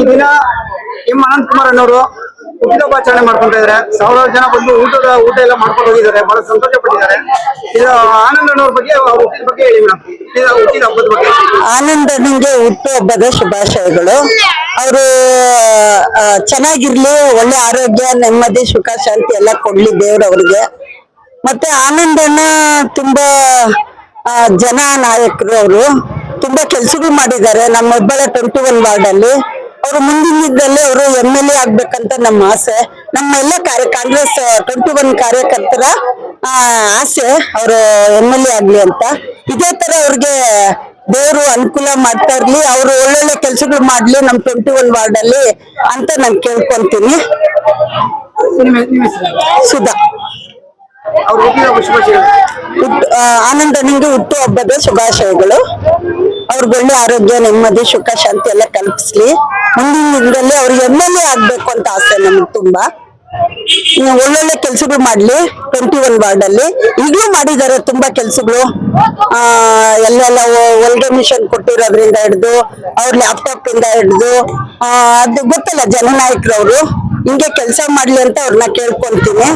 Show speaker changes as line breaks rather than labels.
ಈ ದಿನ ಎಂ ಅನಂತ್ ಕುಮಾರ್ ಅನ್ನೋರು ಹುಟ್ಟುಹಬ್ಬಾಚರಣೆ ಮಾಡ್ಕೊಂತ ಇದಾರೆ. ಸಾವಿರಾರು ಜನ ಬಂದು ಊಟದ ಊಟ ಎಲ್ಲ ಮಾಡ್ಕೊಂಡು ಹೋಗಿದ್ದಾರೆ. ಬಹಳ ಸಂತೋಷ ಪಟ್ಟಿದ್ದಾರೆ. ಇದು ಆನಂದ್ ಅನ್ನೋರ್ ಬಗ್ಗೆ ಅವ್ರ ಹುಟ್ಟಿದ ಬಗ್ಗೆ ಹೇಳಿ ಮೇಡಮ್ ಹುಟ್ಟಿದ ಹಬ್ಬದ ಬಗ್ಗೆ.
ಆನಂದನಿಗೆ ಹುಟ್ಟುಹಬ್ಬದ ಶುಭಾಶಯಗಳು. ಅವರು ಚೆನ್ನಾಗಿರ್ಲಿ, ಒಳ್ಳೆ ಆರೋಗ್ಯ, ನೆಮ್ಮದಿ, ಸುಖ, ಶಾಂತಿ ಎಲ್ಲ ಕೊಡ್ಲಿ ದೇವ್ರವ್ರಿಗೆ ಮತ್ತೆ ಆನಂದನ ತುಂಬಾ ಜನ ನಾಯಕರು ಅವರು. ತುಂಬಾ ಕೆಲ್ಸಗಳು ಮಾಡಿದ್ದಾರೆ. ನಮ್ಮ ಹೆಬ್ಬಾಳ ಟ್ವೆಂಟಿ ಒನ್ ವಾರ್ಡ್ ಅಲ್ಲಿ ಅವರು ಮುಂದಿನಿಂದಲೇ ಅವರು ಎಂ ಎಲ್ ಎ ಆಗ್ಬೇಕಂತ ನಮ್ಮ ಆಸೆ. ನಮ್ಮ ಎಲ್ಲ ಕಾರ್ಯ ಕಾಂಗ್ರೆಸ್ ಟ್ವೆಂಟಿ ಒನ್ ಕಾರ್ಯಕರ್ತರ ಆಸೆ ಅವರು ಎಂ ಎಲ್ ಎ ಆಗ್ಲಿ ಅಂತ. ಇದೇ ತರ ಅವ್ರಿಗೆ ದೇವರು ಅನುಕೂಲ ಮಾಡ್ತಾ ಇರ್ಲಿ ಅವರು ಒಳ್ಳೊಳ್ಳೆ ಕೆಲಸಗಳು ಮಾಡ್ಲಿ ನಮ್ ಟ್ವೆಂಟಿ ಒನ್ ವಾರ್ಡ್ ಅಲ್ಲಿ ಅಂತ ನಾನು ಕೇಳ್ಕೊಂತೀನಿ. ಸುಧಾ.
ಆನಂದ ನಿಮ್ಗೆ
ಹುಟ್ಟು ಹಬ್ಬದ ಶುಭಾಶಯಗಳು. ಅವ್ರಿಗೆ ಒಳ್ಳೆ ಆರೋಗ್ಯ, ನೆಮ್ಮದಿ, ಸುಖ, ಶಾಂತಿ ಎಲ್ಲ ಕಲ್ಪಿಸ್ಲಿ. ಮುಂದಿನ ದಿನದಲ್ಲಿ ಅವ್ರಿಗೆ ಎಂ ಎಲ್ ಎ ಆಗ್ಬೇಕು ಅಂತ ಆಸೆ ನಮ್ಗೆ ತುಂಬಾ. ಒಳ್ಳೊಳ್ಳೆ ಕೆಲ್ಸಗಳು ಮಾಡ್ಲಿ ಟ್ವೆಂಟಿ ಒನ್ ವಾರ್ಡ್ ಅಲ್ಲಿ. ಈಗಲೂ ಮಾಡಿದ್ದಾರೆ ತುಂಬಾ ಕೆಲ್ಸಗಳು. ಆ, ಎಲ್ಲೆಲ್ಲ ಒಳ್ಳೆ ಮಿಷನ್ ಕೊಟ್ಟಿರೋದ್ರಿಂದ ಹಿಡ್ದು, ಅವ್ರ ಲ್ಯಾಪ್ಟಾಪ್ ಇಂದ ಹಿಡಿದು ಅದು ಗೊತ್ತಲ್ಲ ಜನನಾಯಕರವ್ರು. ಹಿಂಗೆ ಕೆಲಸ ಮಾಡ್ಲಿ ಅಂತ ಅವ್ರನ್ನ ಕೇಳ್ಕೊಂತೀನಿ.